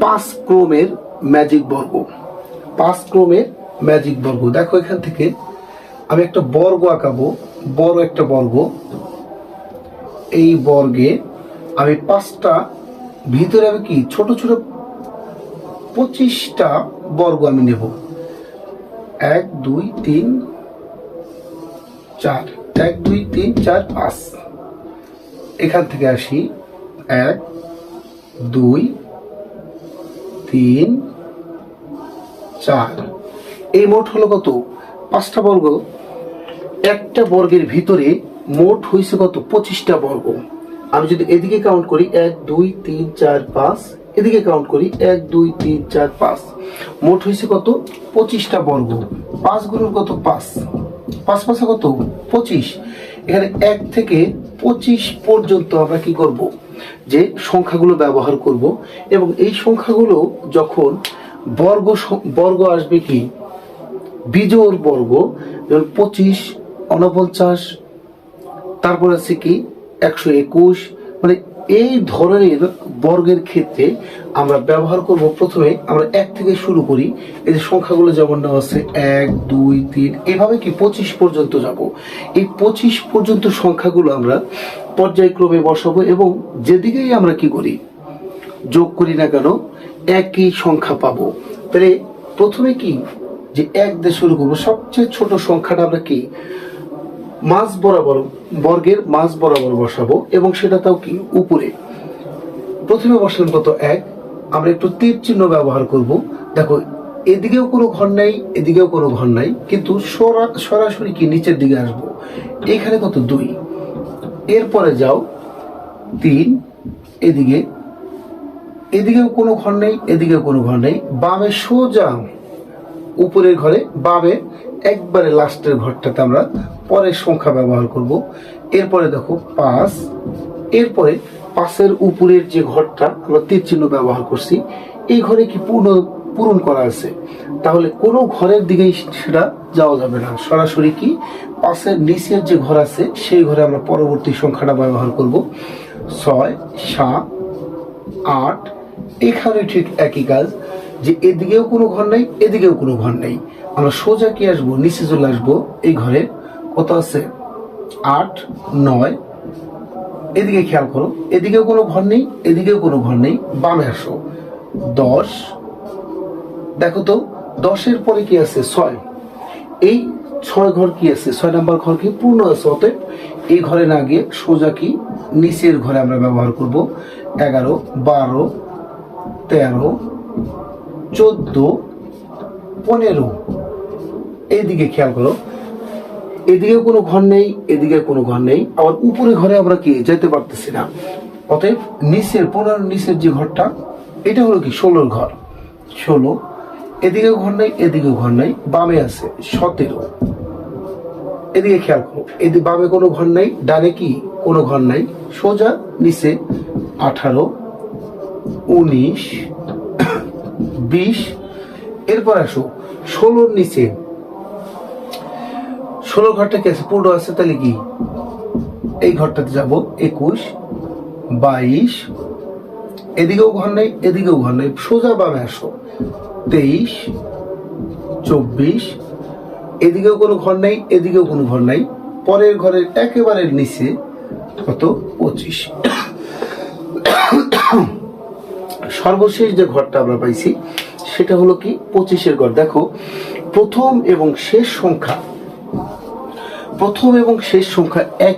পাঁচ ক্রমের ম্যাজিক বর্গ। পাঁচ ক্রমের ম্যাজিক বর্গ। দেখো এখান থেকে আমি একটা বর্গ আঁকাবো, বড় একটা বর্গ। এই বর্গে আমি পাঁচটা, ভিতরে আমি কি, ছোট ছোট পঁচিশটা বর্গ আমি নেব। এক, দুই, তিন, চার। এক, দুই, তিন, চার, পাঁচ। এখান থেকে আসি। এক, দুই তিন, চার। এই মোট হলো কত? পাঁচটা বর্গ। একটা বর্গের ভিতরে মোট হয়েছে কত? পঁচিশটা বর্গ। আমি যদি এদিকে কাউন্ট করি, এক, দুই, তিন, চার, পাঁচ। এদিকে কাউন্ট করি, এক, দুই, তিন, চার, পাঁচ। মোট হয়েছে কত? পঁচিশটা বর্গ। পাঁচ গুণের কত? পাঁচ। পাঁচ পাঁচে কত? পঁচিশ। এখানে এক থেকে পঁচিশ পর্যন্ত আমরা কি করব? যে সংখ্যাগুলো ব্যবহার করব এবং এই সংখ্যাগুলো যখন বর্গ বর্গ আসবে কি? বিজোড় বর্গ, যেমন পঁচিশ, উনপঞ্চাশ, তারপর আছে কি? একশো একুশ। মানে এই ধরনের বর্গের ক্ষেত্রে আমরা ব্যবহার করব প্রথমে আমরা এক থেকে শুরু করি। এই যে সংখ্যাগুলো যেমন নেওয়া আছে, এক, দুই, তিন, এভাবে কি পঁচিশ পর্যন্ত যাব। এই পঁচিশ পর্যন্ত সংখ্যাগুলো আমরা পর্যায়ক্রমে বসাবো এবং যেদিকেই আমরা কি করি, যোগ করি না কেন, একই সংখ্যা পাবো। তাহলে প্রথমে কি যে এক দিয়ে শুরু করব? সবচেয়ে ছোট সংখ্যাটা আমরা কি? মাছ বরাবর, বর্গের মাছ বরাবর বসাবো এবং সেটা তাও কি? উপরে। প্রথমে বসালাম কত? এক। আমরা একটু তীর চিহ্ন ব্যবহার করব। দেখো, এদিকেও কোনো ঘর নাই, এদিকেও কোনো ঘর নাই, কিন্তু সরা- সরাসরি কি নিচের দিকে আসব? এখানে কত? দুই। এরপরে যাও তিন এদিকে, এদিকেও কোনো ঘর নেই, এদিকেও কোনো ঘর নেই। বামে সোজা উপরের ঘরে, বামে একবারে লাস্টের ঘরটাতে আমরা পরের সংখ্যা ব্যবহার করব। এরপরে দেখো পাঁচ, এরপরে পাশের উপরের যে ঘরটা আমরা তীর চিহ্ন ব্যবহার করছি, এই ঘরে কি পূর্ণ পূরণ করা আছে তাহলে কোনো ঘরের দিকেই সেটা যাওয়া যাবে না। সরাসরি কি? পাশের নিচের যে ঘর আছে, সেই ঘরে আমরা পরবর্তী সংখ্যাটা ব্যবহার করব। ছয়, সাত, আট, এখানে ঠিক একই কাজ, যে এদিকেও কোনো ঘর নেই, এদিকেও কোনো ঘর নেই। আমরা সোজা কি আসব? নিচে চলে আসব এই ঘরে। কত আছে? আট, নয়, এদিকে খেয়াল করো। এদিকেও কোনো ঘর নেই, এদিকেও কোনো ঘর নেই। বামে আসো। দশ দেখো তো, দশের পরে কি আছে? ছয়। এই ছয় ঘর কি আছে? ছয় নাম্বার ঘর কি? পূর্ণ আছে, অতএব এই ঘরে না গিয়ে সোজা কি? নিচের ঘরে আমরা ব্যবহার করব এগারো, বারো, তেরো, চোদ্দ, পনেরো। এইদিকে খেয়াল করো। এদিকে কোনো ঘর নেই এদিকে কোনো ঘর নেই। আবার উপরে ঘরে আমরা কি? যেতে পারতেছি না। অতএব নিচের, পনেরো নিচের যে ঘরটা, এটা হলো কি? ষোলোর ঘর। ষোলো এদিকেও ঘর নেই, এদিকেও ঘর নেই, বামে আছে সতেরো। এদিকে খেয়াল করো এদিকে বামে কোনো ঘর নেই, ডানে কি? কোনো ঘর নাই, সোজা নিচে আঠারো, উনিশ, বিশ। এরপর আসো, ষোলোর নিচে। ষোলো ঘরটা কি আছে? পূর্ণ আছে, তাহলে কি? এই ঘরটাতে যাব, একুশ, বাইশ। এদিকেও ঘর নেই, এদিকেও ঘর নেই, সোজা বামে আসো। তেইশ, চব্বিশ, এদিকেও কোনো ঘর নেই, এদিকেও কোনো ঘর নাই, পরের ঘরের একেবারে নিচে কত? পঁচিশ। সর্বশেষ যে ঘরটা আমরা পাইছি, সেটা হলো কি? পঁচিশের ঘর। দেখো, প্রথম এবং শেষ সংখ্যা, প্রথম এবং শেষ সংখ্যা এক